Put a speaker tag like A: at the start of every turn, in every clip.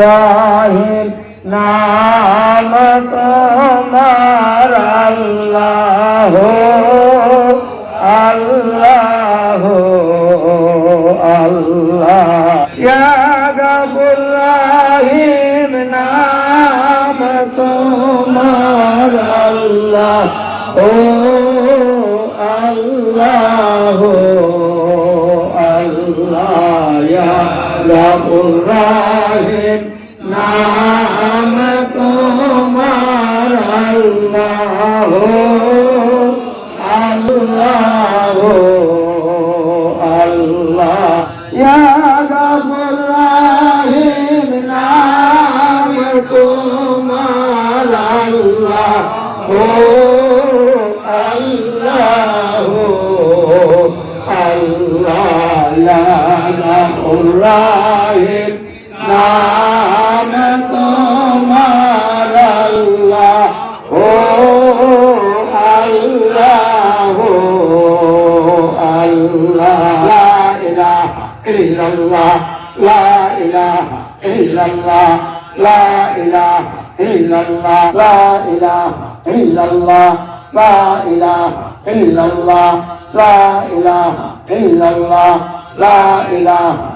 A: রাহিম নাম তোমার আল্লাহ আল্লাহ আল্লাহ। ইয়া গাবুর রাহিম নাম তোমার আল্লাহ ও আল্লাহ। গাবুর রাহিম, নাম তোমার আল্লাহ আল্লাহ আল্লাহ। ইয়া গাফুর রাহিম নাম তোমার আল্লাহ ও আল্লাহ। গাফুর রাহিম নাম তোমার আল্লাহ, ও আল্লাহ আল্লাহ। লা ইলাহা ইল্লাল্লাহ, লা ইলাহা ইল্লাল্লাহ, লা ইলাহা ইল্লাল্লাহ, লা ইলাহা ইল্লাল্লাহ, লা ইলাহা ইল্লাল্লাহ, লা ইলাহা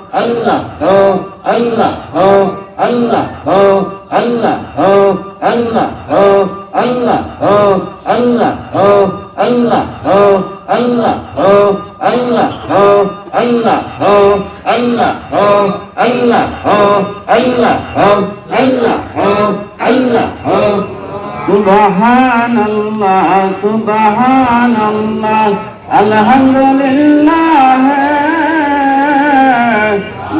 A: আল্লাহ আল্লাহ আল্লাহ আল্লাহ আল্লাহ আল্লাহ আল্লাহ আল্লাহ আল্লাহ আল্লাহ আল্লাহ আল্লাহ আল্লাহ আল্লাহ আল্লাহ আল্লাহ আল্লাহ আল্লাহ আল্লাহ আল্লাহ আল্লাহ আল্লাহ আল্লাহ আল্লাহ আল্লাহ আল্লাহ আল্লাহ
B: سبحان الله سبحان الله الحمد لله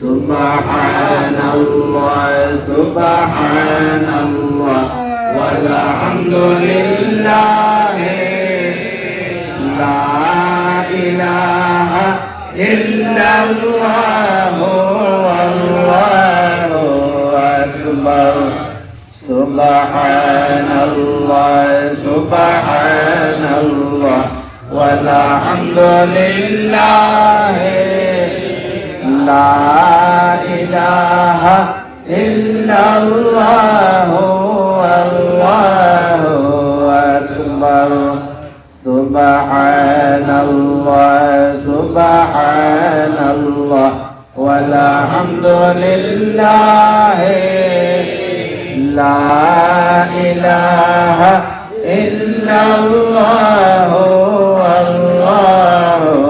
B: سبحان الله سبحان الله والحمد لله. لا إله إلا الله والله أكبر. سبحان الله سبحان الله والحمد لله. لا إله إلا الله والله أكبر. سبحان الله سبحان الله والحمد لله. لا إله إلا الله والله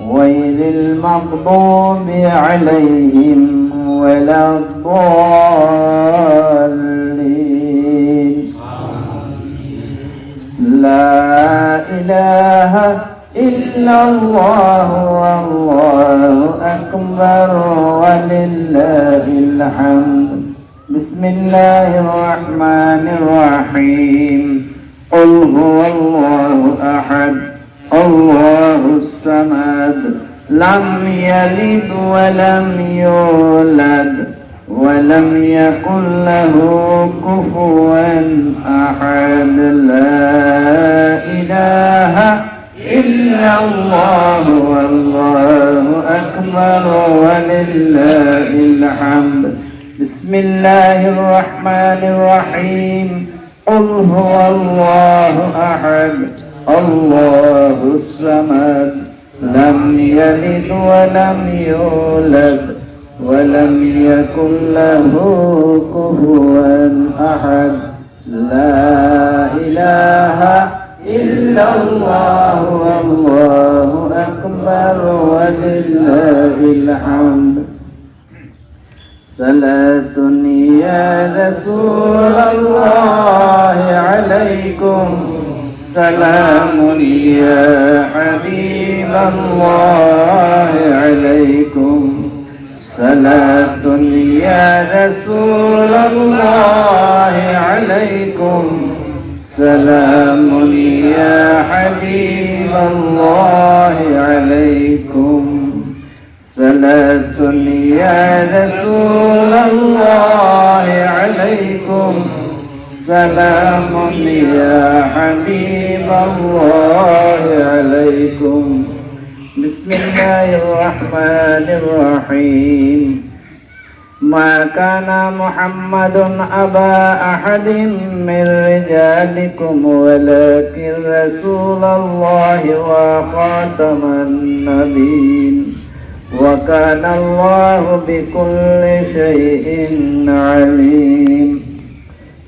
B: غير المغضوب عليهم ولا الضالين. لا إله إلا الله والله أكبر ولله الحمد. بسم الله الرحمن الرحيم. قل هو الله أحد. الله الصمد لم يلد ولم يولد ولم يكن له كفوا أحد لا إله إلا الله والله أكبر ولله الحمد. بسم الله الرحمن الرحيم. قل هو الله أحد الله الصمد. لم يلد ولم يولد ولم يكن له كفوا أحد. لا إله إلا الله والله أكبر ولله الحمد. صلاة يا رسول الله عليكم. سلام يا حبيب الله عليكم صلاة يا رسول الله عليكم سلام يا حبيب الله عليكم صلاة يا رسول الله عليكم سلام يا حبيب الله عليكم بسم الله الرحمن الرحيم. ما كان محمد أبا أحد من رجالكم ولكن رسول الله وخاتم النبيين. وكان الله بكل شيء عليم.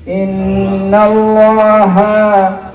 B: إن الله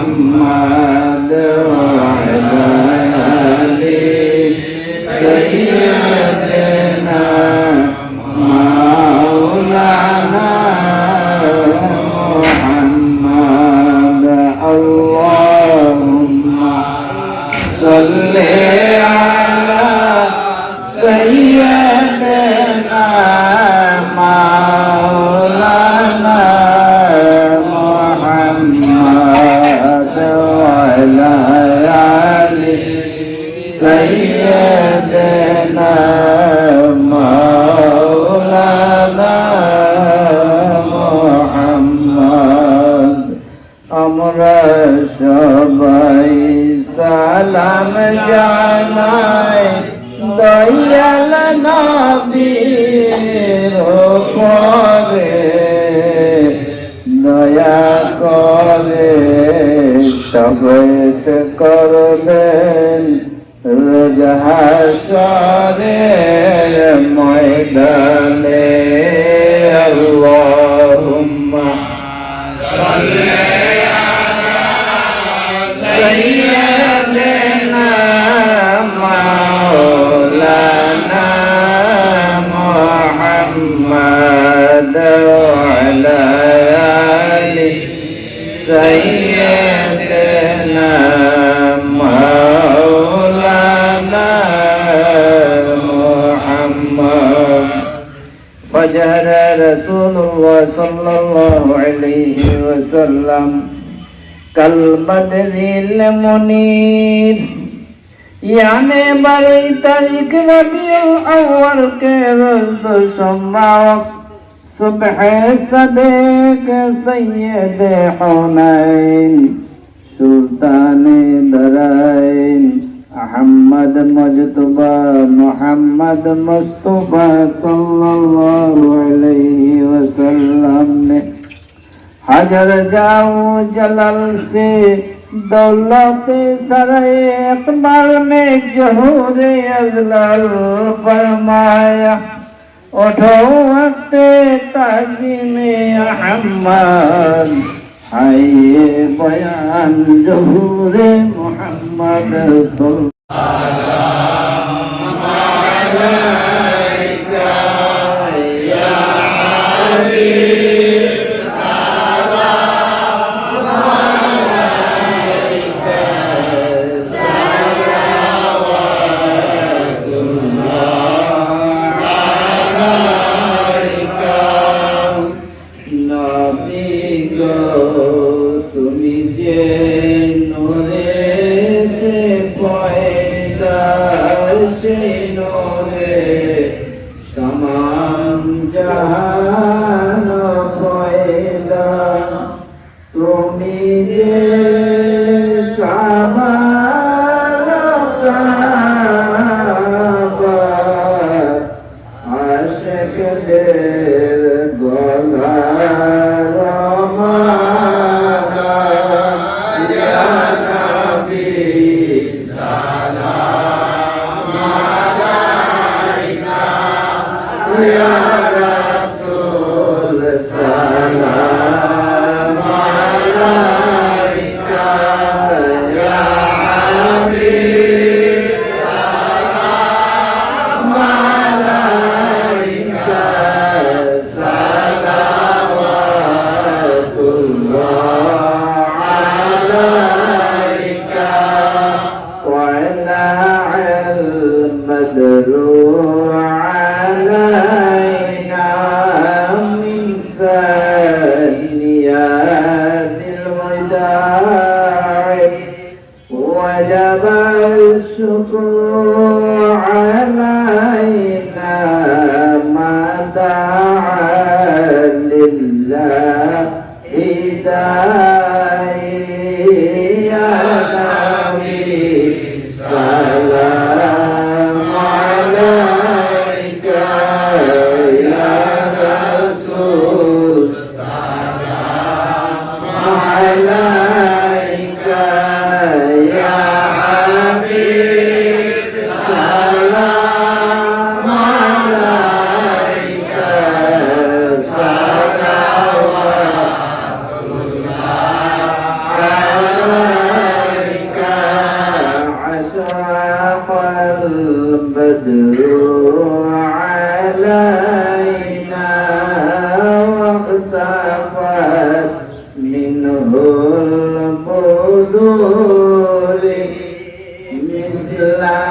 B: محمد وعلى آل سيدنا নাই দয়াল নবীর উপরে দয়া করে সবেত করলেন রোজহাসরে ময়দানে। আল্লাহুম্মা সাল্লি سيدنا مولانا محمد فجر رسول الله صلى الله عليه وسلم كالبدر المنير يعني بری تاریخ ربیع الاول کے روز شمع صبح صدق سيد حنين سلطان درين محمد مجتبى محمد مصطفى صلى الله عليه وسلم نے حجر جاؤ جلل سے دولت سرے اقبال میں جہور ازلال فرمایا ওঠো ওয়াক্তে তাজিমে আহম্মদ। হাইয়ে বয়ান জহুরে মোহাম্মদ সাল্লাল্লাহু আলাইহি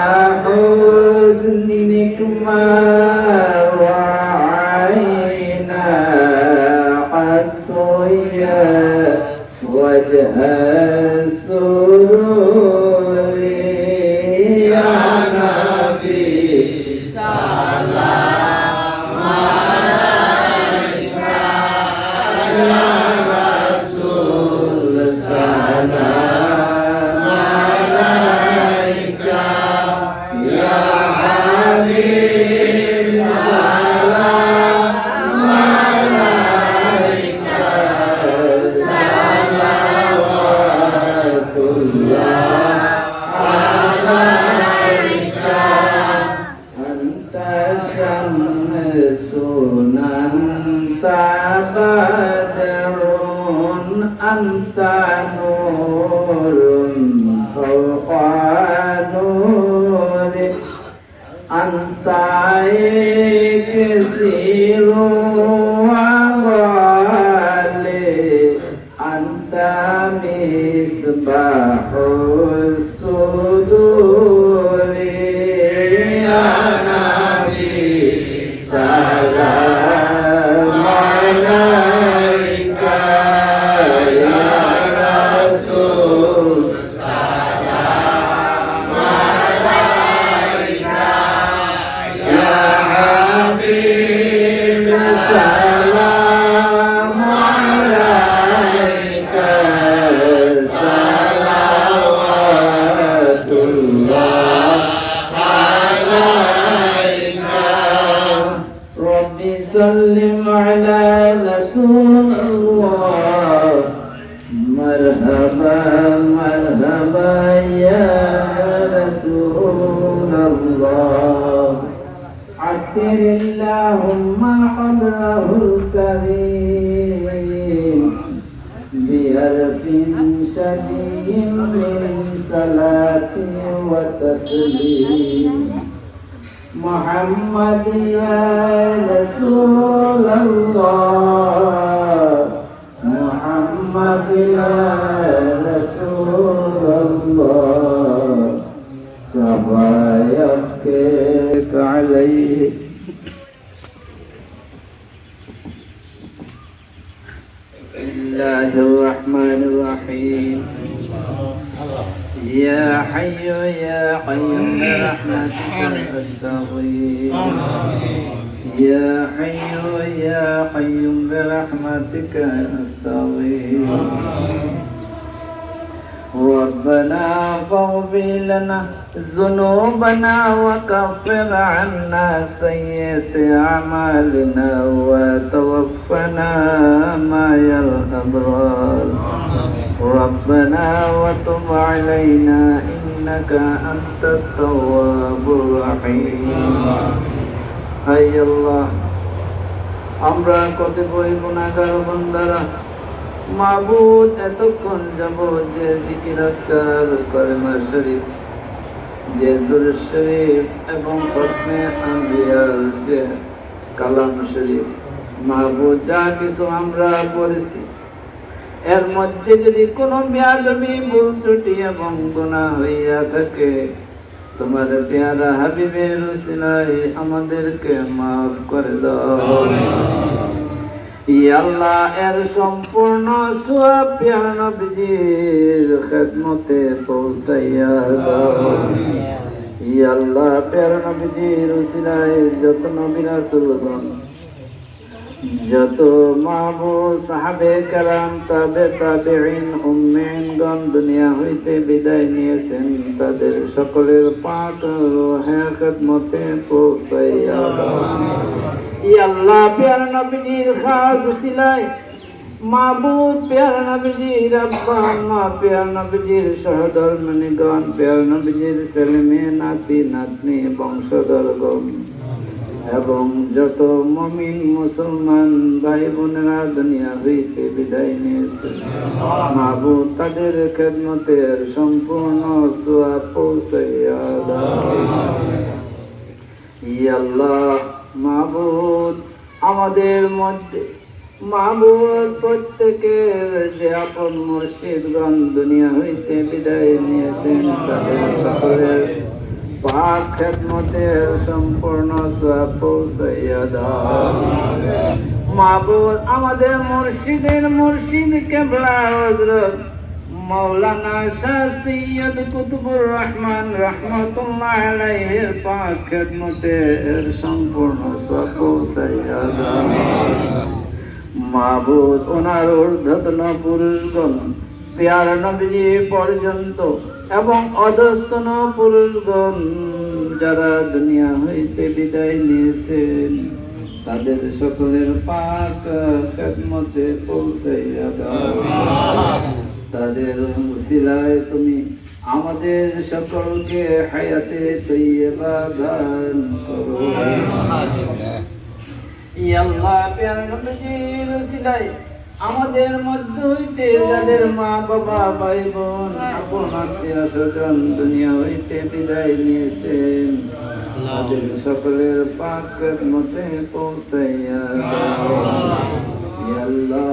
B: Ah. محمد يا رسول الله. محمد يا رسول الله. شفايفك عليه. بسم الله الرحمن الرحيم. يا حي يا قيوم برحمتك يا حي يا قيوم برحمتك أستغيث. ربنا فاغفر لنا ذنوبنا وكفر عنا سيئات أعمالنا وتوفنا مع الأبرار ربنا وتب علينا إنك أنت التواب الرحيم হাই আল্লাহ আমরা কতই গুণাগার বন্দারা মাবুদ এতক্ষণ যাব যে জিকির আজকার কলেমার শরীফ, যে দুরুদ শরীফ এবং খতমে আম্বিয়ার যে কালাম শরীফ। মাহবুদ যা কিছু আমরা পড়েছি, এর মধ্যে যদি কোনো বেয়াদবি, ভুল ত্রুটি এবং গুণা হইয়া থাকে, তোমাদের পেয়ারা হাবিবের উসিলায় আমাদেরকে মাফ করে দাও। আল্লাহ এর সম্পূর্ণ সোয়াব প্রিয় নবীজির খেদমতে পৌঁছাইয়া দাও। আল্লাহ প্রিয় নবীজির উসিলায় যত নবী রাসূলগণ যত মাহবুব সাহাবে কালাম তাবে তাবেঈন উম্মিনগণ দুনিয়া হইতে বিদায় নিয়েছেন তাদের সকলের পাক রোহে খেদমতে পৌঁছাইয়া দাও। আল্লাহ প্যার নবীর খাস সিলাই। মাবুদ, প্যার নবীর আব্বা আম্মা প্যার নবীর সহধর্মিনীগণ প্যার নবীর ছেলে মেয়ে, নাতি, নাতনি বংশধরগণ এবং যত মমিন মুসলমান ভাই বোনেরা দুনিয়া হইতে বিদায় নিয়েছে। মাহবুব তাদের খেদমতের সম্পূর্ণ সোয়া পৌঁছাইয়া আল্লাহ মাহবুদ আমাদের মধ্যে। মাহবুদ প্রত্যেকের যে আপন মুর্শিদগণ দুনিয়া হইতে বিদায় নিয়েছেন, তাদের সকলের সম্পূর্ণ মাহবুদ আমাদের মুর্শিদের মুর্শিদ কেবলা হজরত মৌলানা শাহ কুতুবুর রহমান রহমতুল্লাহ আলাইহির পাক খেদমতে এর সম্পূর্ণ সব পৌঁছাইয়া মাহবুদ ওনার ঊর্ধ্বতন পুরুষগণ পেয়ার নবীজি পর্যন্ত এবং অধস্তন পুরুষগণ যারা দুনিয়া হইতে বিদায় নিয়েছেন, তাদের সকলের পাক খেদমতে পৌঁছাইয়া দাও তাদের উসিলায় তুমি আমাদের সকলকে হায়াতে তৈয়বা দান করো আল্লাহ প্যার নবীজির উসিলায় আমাদের মধ্য হইতে যাদের মা বাবা ভাই বোন আপন আত্মীয় স্বজন দুনিয়া হইতে বিদায় নিয়েছেন তাদের সকলের পাক মতে পৌঁছাইয়া আল্লাহ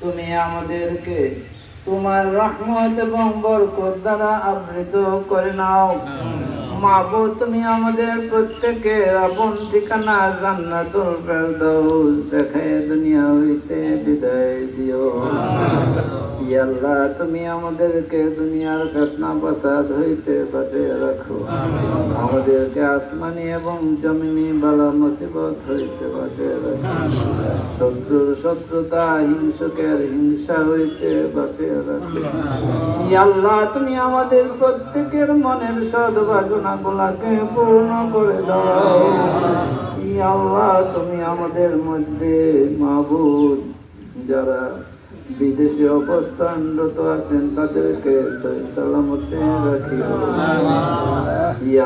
B: তুমি আমাদেরকে তোমার রহমত এবং বরকত দ্বারা আবৃত করে নাও। মাহবুব, তুমি আমাদের প্রত্যেকের আপন ঠিকানা জান্নাতুল ফেরদাউস দেখে দুনিয়া হইতে বিদায় দিও। আল্লাহ তুমি আমাদেরকে দুনিয়ার ঘটনা প্রসাদ হইতে বাঁচিয়ে রাখো। আমাদেরকে আসমানি এবং জমিনি বালা মুসিবত হইতে বাঁচিয়ে রাখো। শত্রুর শত্রুতা হিংসকের হিংসা হইতে বাঁচিয়ে রাখো। আল্লাহ তুমি আমাদের প্রত্যেকের মনের সদ্বাসনা গুলাকে পূর্ণ করে দাও। আল্লাহ তুমি আমাদের মধ্যে মাহবুদ যারা বিদেশে অবস্থানরত আছেন তাদেরকে সালামতে রাখিও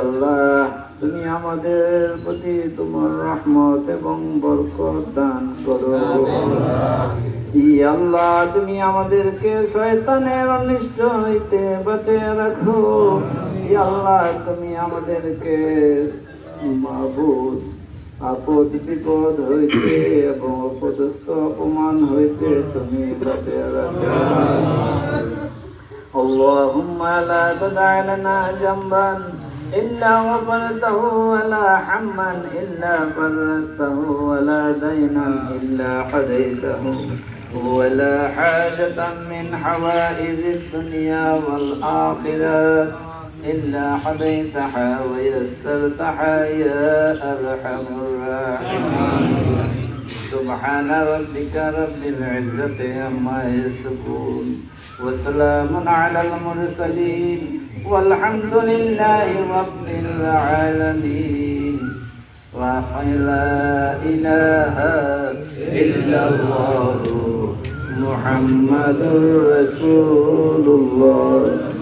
B: আল্লাহ, তুমি আমাদের প্রতি তোমার রহমত এবং বরকত দান করো। আল্লাহ, তুমি আমাদেরকে শয়তানের অনিষ্ট হইতে বাঁচে রাখো। আল্লাহ, তুমি আমাদেরকে মাহবুদ আপদ বিপদ হইতে এবং অপদস্থ অপমান হইতে তুমি বাঁচে রাখো اللهم لا تدع لنا ذنبا إلا غفرته ولا حما إلا فرجته ولا دينا إلا قضيته ولا حاجة من حوائج الدنيا والآخرة إلا حديتها ويسرتها يا أرحم الراحمين. سبحان ربك رب العزة عما يصفون. وسلام على المرسلين. والحمد لله رب العالمين. ولا إله إلا الله محمد رسول الله.